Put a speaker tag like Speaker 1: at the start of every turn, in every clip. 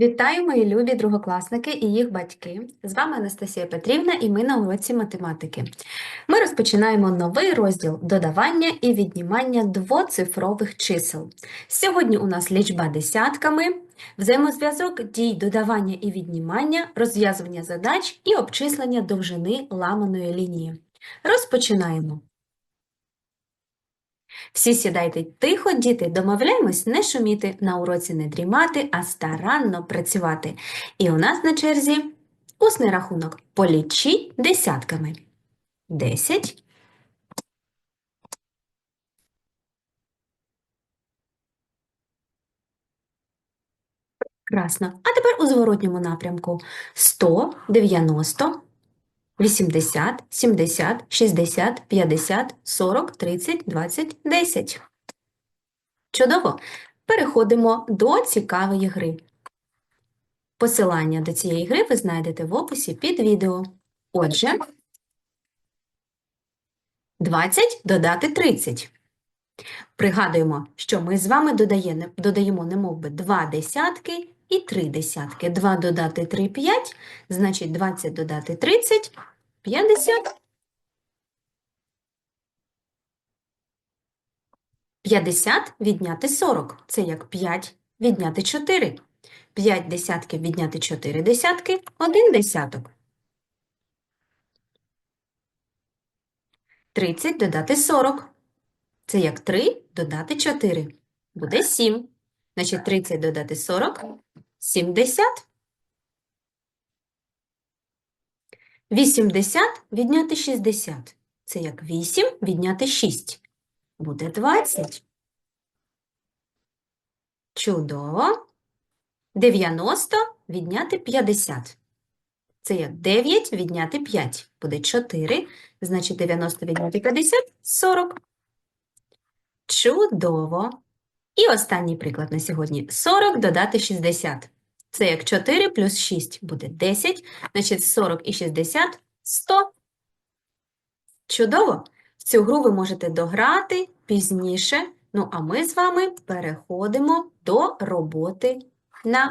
Speaker 1: Вітаю, мої любі другокласники і їх батьки. З вами Анастасія Петрівна і ми на уроці математики. Ми розпочинаємо новий розділ додавання і віднімання двоцифрових чисел. Сьогодні у нас лічба десятками, взаємозв'язок дій додавання і віднімання, розв'язування задач і обчислення довжини ламаної лінії. Розпочинаємо. Всі сідайте тихо, діти, домовляємось не шуміти, на уроці не дрімати, а старанно працювати. І у нас на черзі усний рахунок. Полічіть десятками. Десять. Красно. А тепер у зворотньому напрямку. Сто, дев'яносто, вісімдесят, сімдесят, шістдесят, п'ятдесят, сорок, тридцять, двадцять, десять. Чудово! Переходимо до цікавої гри. Посилання до цієї гри ви знайдете в описі під відео. Отже, 20 додати 30. Пригадуємо, що ми з вами додає- додаємо немов би 2 десятки і 3 десятки. 2 додати 3 – 5, значить 20 додати 30 – 50. 50 відняти 40. Це як 5 відняти 4. 5 десятків відняти 4 десятки – 1 десяток. 30 додати 40. Це як 3 додати 4. Буде 7. Значить, 30 додати 40 – 70. 80 відняти 60. Це як 8 відняти 6. Буде 20. Чудово. 90 відняти 50. Це як 9 відняти 5. Буде 4. Значить, 90 відняти 50 – 40. Чудово. І останній приклад на сьогодні. 40 додати 60. Це як 4 плюс 6 буде 10. Значить, 40 і 60 – 100. Чудово! В цю гру ви можете дограти пізніше. Ну, а ми з вами переходимо до роботи на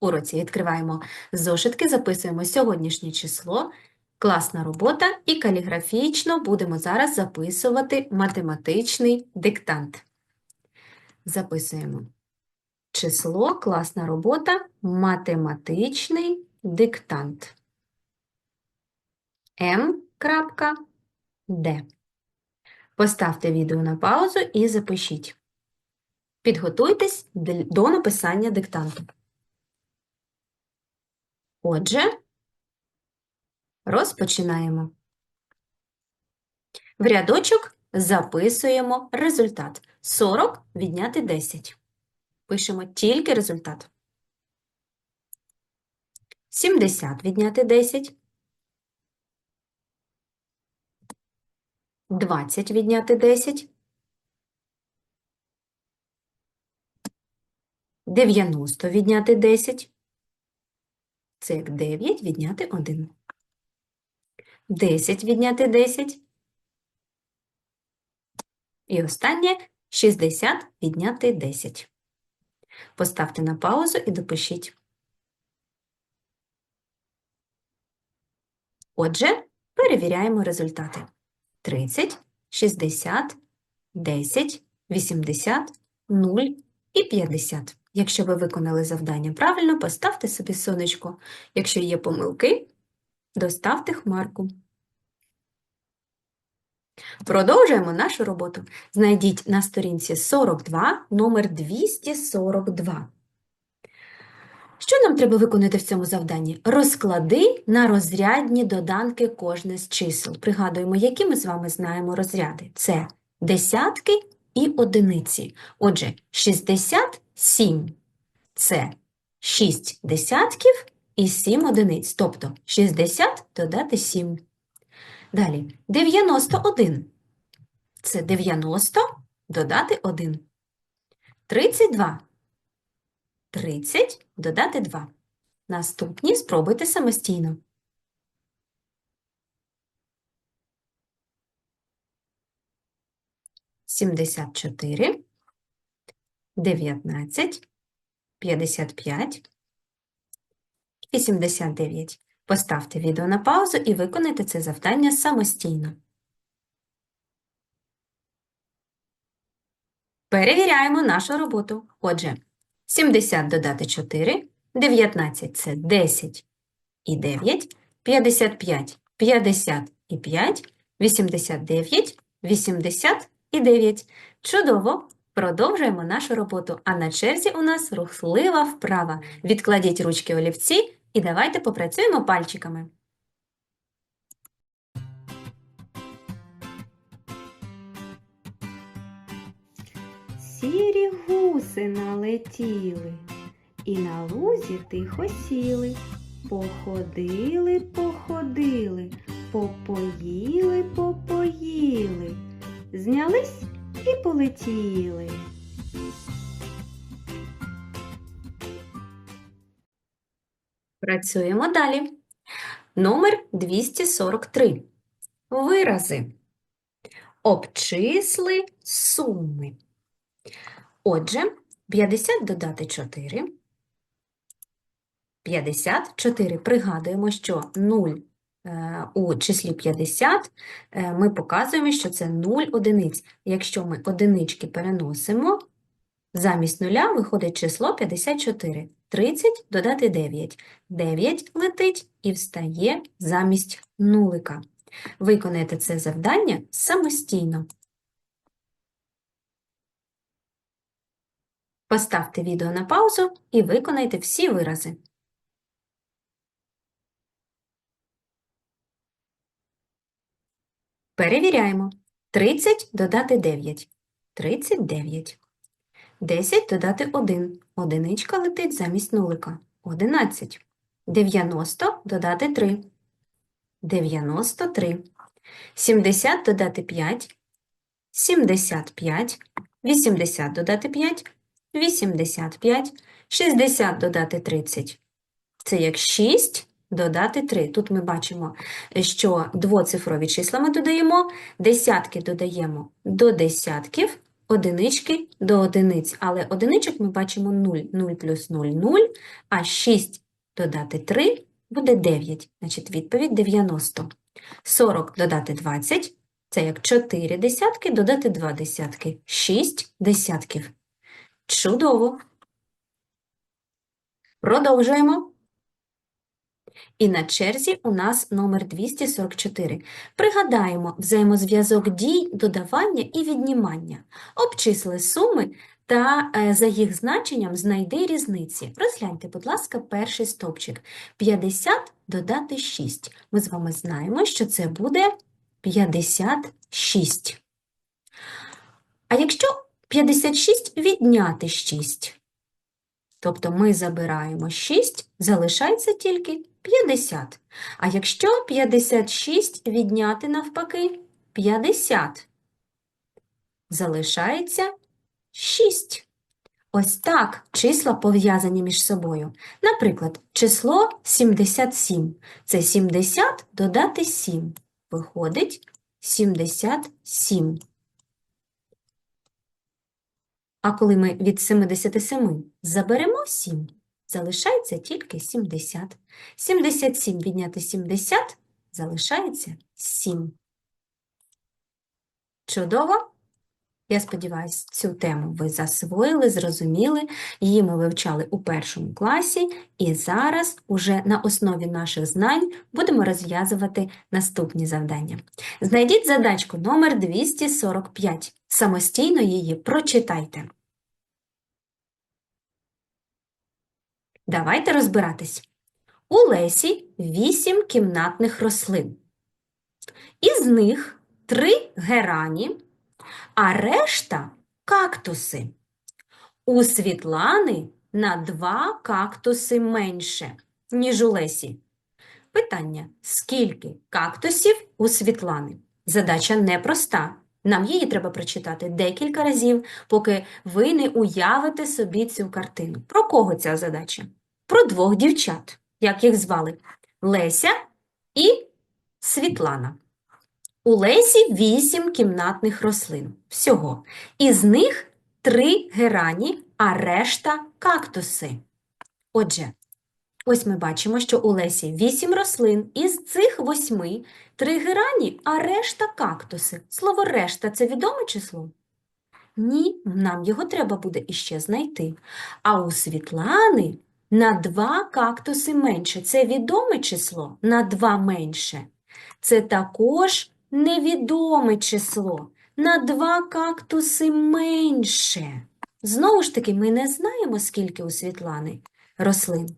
Speaker 1: уроці. Відкриваємо зошитки, записуємо сьогоднішнє число, класна робота і каліграфічно будемо зараз записувати математичний диктант. Записуємо число, класна робота, математичний диктант. М.Д. Поставте відео на паузу і запишіть. Підготуйтесь до написання диктанту. Отже, розпочинаємо. В рядочок записуємо результат. 40 відняти 10. Пишемо тільки результат. 70 відняти 10. 20 відняти 10. 90 відняти 10. Це як 9 відняти 1. 10 відняти 10. І останнє 60 відняти 10. Поставте на паузу і допишіть. Отже, перевіряємо результати. 30, 60, 10, 80, 0 і 50. Якщо ви виконали завдання правильно, поставте собі сонечко. Якщо є помилки, доставте хмарку. Продовжуємо нашу роботу. Знайдіть на сторінці 42 номер 242. Що нам треба виконати в цьому завданні? Розклади на розрядні доданки кожне з чисел. Пригадуємо, які ми з вами знаємо розряди. Це десятки і одиниці. Отже, 67 – це 6 десятків і 7 одиниць. Тобто 60 додати 7. Далі 91 – це 90 додати 1. 32 – 30 додати 2. Наступні спробуйте самостійно. Сімдесят чотири, дев'ятнадцять, п'ятдесят п'ять, 89. Поставте відео на паузу і виконайте це завдання самостійно. Перевіряємо нашу роботу. Отже, 70 додати 4, 19 – це 10 і 9, 55 – 50 і 5, 89 – 80 і 9. Чудово! Продовжуємо нашу роботу, а на черзі у нас рухлива вправа. Відкладіть ручки олівці і давайте попрацюємо пальчиками. Сірі гуси налетіли, і на лузі тихо сіли. Походили, походили, попоїли, попоїли, знялись і полетіли. Працюємо далі. Номер 243. Вирази. Обчисли суми. Отже, 50 додати 4. 54. Пригадуємо, що 0 е, у числі 50 е, ми показуємо, що це 0 одиниць. Якщо ми одинички переносимо, замість нуля виходить число 54. 30 додати 9. 9 летить і встає замість нулика. Виконайте це завдання самостійно. Поставте відео на паузу і виконайте всі вирази. Перевіряємо. 30 додати 9. 39. 10 додати 1. Одиничка летить замість нулика. 11. 90 додати 3. 93. 70 додати 5. 75. 80 додати 5. 85. 60 додати 30. Це як 6 додати 3. Тут ми бачимо, що двоцифрові числа ми додаємо, десятки додаємо до десятків, одинички до одиниць. Але одиничок ми бачимо 0, 0 плюс 0 – 0, а 6 додати 3 буде 9. Значить, відповідь 90. 40 додати 20 – це як 4 десятки додати 2 десятки. 6 десятків. Чудово! Продовжуємо. І на черзі у нас номер 244. Пригадаємо взаємозв'язок дій, додавання і віднімання. Обчисли суми та е, за їх значенням знайди різниці. Розгляньте, будь ласка, перший стовпчик. 50 додати 6. Ми з вами знаємо, що це буде 56. А якщо 56 відняти 6? Тобто ми забираємо 6, залишається тільки 50. А якщо 56 відняти навпаки 50, залишається 6. Ось так числа пов'язані між собою. Наприклад, число 77. Це 70 додати 7. Виходить 77. А коли ми від 77 заберемо 7, залишається тільки 70. 77 відняти 70 залишається 7. Чудово! Я сподіваюся, цю тему ви засвоїли, зрозуміли, її ми вивчали у першому класі, і зараз уже на основі наших знань будемо розв'язувати наступні завдання. Знайдіть задачку номер 245. Самостійно її прочитайте. Давайте розбиратись. У Лесі вісім кімнатних рослин. Із них три герані, а решта кактуси. У Світлани на два кактуси менше, ніж у Лесі. Питання: скільки кактусів у Світлани? Задача непроста. Нам її треба прочитати декілька разів, поки ви не уявите собі цю картину. Про кого ця задача? Про двох дівчат, як їх звали Леся і Світлана. У Лесі вісім кімнатних рослин всього. Із них три герані, а решта кактуси. Отже, Ось ми бачимо, що у Лесі 8 рослин, із цих 8 три герані, а решта кактуси. Слово решта це відоме число? Ні, нам його треба буде іще знайти. А у Світлани на два кактуси менше. Це відоме число на два менше. Це також невідоме число. На два кактуси менше. Знову ж таки, ми не знаємо, скільки у Світлани рослин.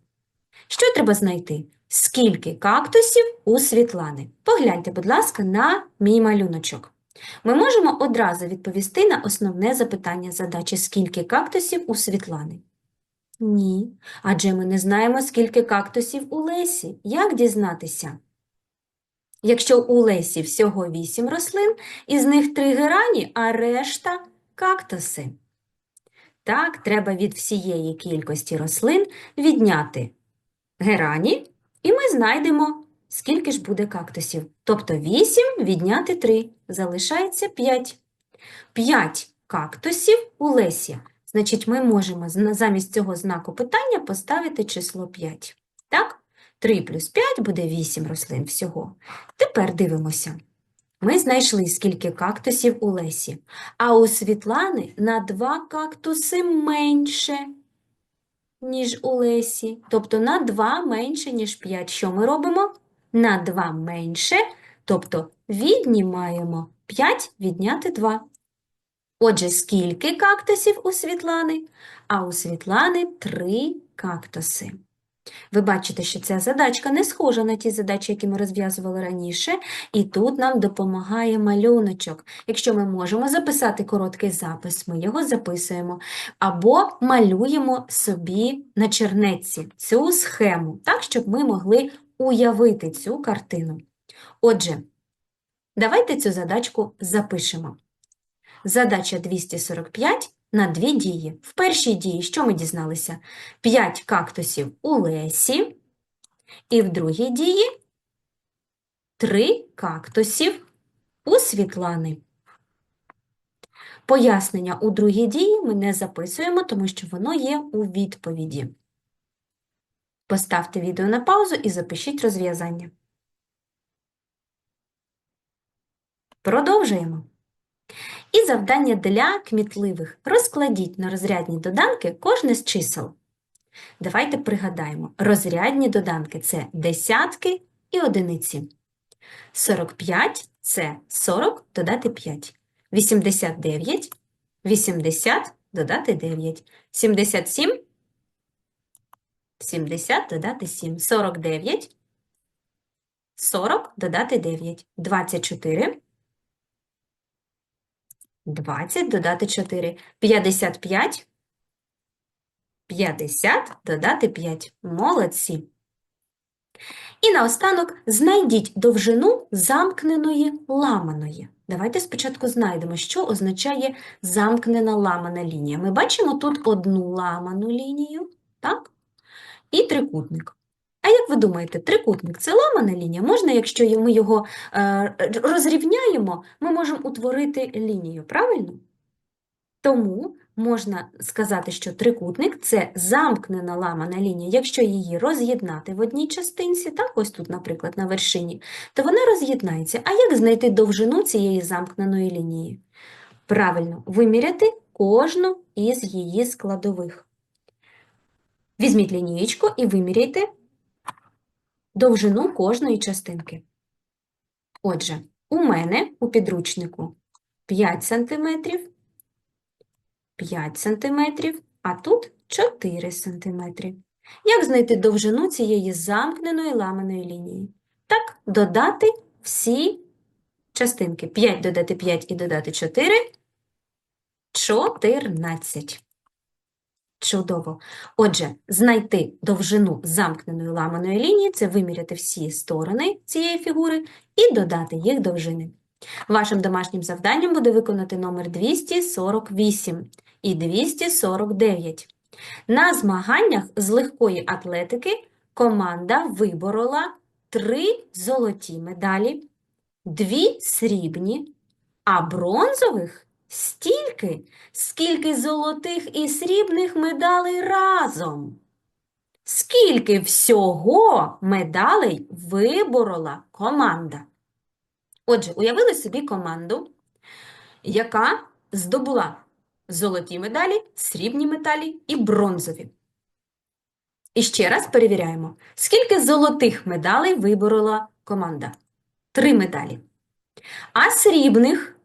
Speaker 1: Що треба знайти? Скільки кактусів у Світлани? Погляньте, будь ласка, на мій малюночок. Ми можемо одразу відповісти на основне запитання задачі, скільки кактусів у Світлани? Ні, адже ми не знаємо, скільки кактусів у Лесі. Як дізнатися? Якщо у Лесі всього 8 рослин, із них 3 герані, а решта кактуси. Так, треба від всієї кількості рослин відняти герані, і ми знайдемо, скільки ж буде кактусів. Тобто 8 відняти 3, залишається 5. 5 кактусів у Лесі. Значить, ми можемо замість цього знаку питання поставити число 5. Так? 3 плюс 5 буде 8 рослин всього. Тепер дивимося. Ми знайшли, скільки кактусів у Лесі, а у Світлани на 2 кактуси менше, ніж у Лесі. Тобто на 2 менше, ніж 5. Що ми робимо? На 2 менше, тобто віднімаємо 5 відняти 2. Отже, скільки кактусів у Світлани? А у Світлани 3 кактуси. Ви бачите, що ця задачка не схожа на ті задачі, які ми розв'язували раніше, і тут нам допомагає малюночок. Якщо ми можемо записати короткий запис, ми його записуємо, або малюємо собі на чернетці цю схему, так, щоб ми могли уявити цю картину. Отже, давайте цю задачку запишемо. Задача 245 на дві дії. В першій дії що ми дізналися? 5 кактусів у Лесі, і в другій дії 3 кактусів у Світлани. Пояснення у другій дії ми не записуємо, тому що воно є у відповіді. Поставте відео на паузу і запишіть розв'язання. Продовжуємо. І завдання для кмітливих. Розкладіть на розрядні доданки кожне з чисел. Давайте пригадаємо. Розрядні доданки – це десятки і одиниці. 45 – це 40 додати 5. 89 – 80 додати 9. 77 – 70 додати 7. 49 – 40 додати 9. 24 20 додати 4. 55. 50 додати 5. Молодці. І наостанок знайдіть довжину замкненої ламаної. Давайте спочатку знайдемо, що означає замкнена ламана лінія. Ми бачимо тут одну ламану лінію, так? І трикутник. А як ви думаєте, трикутник це ламана лінія? Можна, якщо ми його е, розрівняємо, ми можемо утворити лінію, правильно? Тому можна сказати, що трикутник це замкнена ламана лінія. Якщо її роз'єднати в одній частинці, так, ось тут, наприклад, на вершині, то вона роз'єднається. А як знайти довжину цієї замкненої лінії? Правильно, виміряти кожну із її складових. Візьміть лінієчку і виміряйте довжину кожної частинки. Отже, у мене у підручнику 5 см, 5 см, а тут 4 см. Як знайти довжину цієї замкненої ламаної лінії? Так, додати всі частинки. 5 додати 5 і додати 4 – 14. Чудово. Отже, знайти довжину замкненої ламаної лінії – це виміряти всі сторони цієї фігури і додати їх довжини. Вашим домашнім завданням буде виконати номер 248 і 249. На змаганнях з легкої атлетики команда виборола три золоті медалі, дві срібні, а бронзових стільки, скільки золотих і срібних медалей разом. Скільки всього медалей виборола команда? Отже, уявили собі команду, яка здобула золоті медалі, срібні медалі і бронзові. І ще раз перевіряємо, скільки золотих медалей виборола команда? Три медалі. А срібних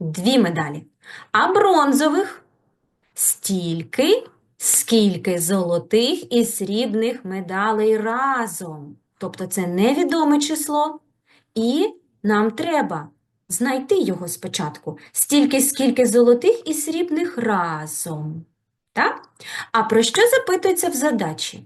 Speaker 1: дві медалі. А бронзових стільки, скільки золотих і срібних медалей разом. Тобто це невідоме число, і нам треба знайти його спочатку. Стільки, скільки золотих і срібних разом. Так? А про що запитується в задачі?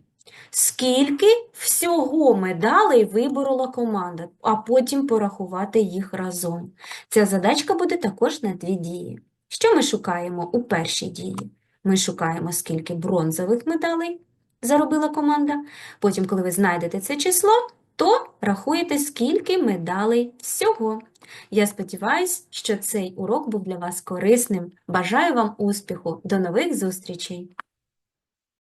Speaker 1: Скільки всього медалей виборола команда, а потім порахувати їх разом. Ця задачка буде також на дві дії. Що ми шукаємо у першій дії? Ми шукаємо, скільки бронзових медалей заробила команда. Потім, коли ви знайдете це число, то рахуєте, скільки медалей всього. Я сподіваюся, що цей урок був для вас корисним. Бажаю вам успіху. До нових зустрічей!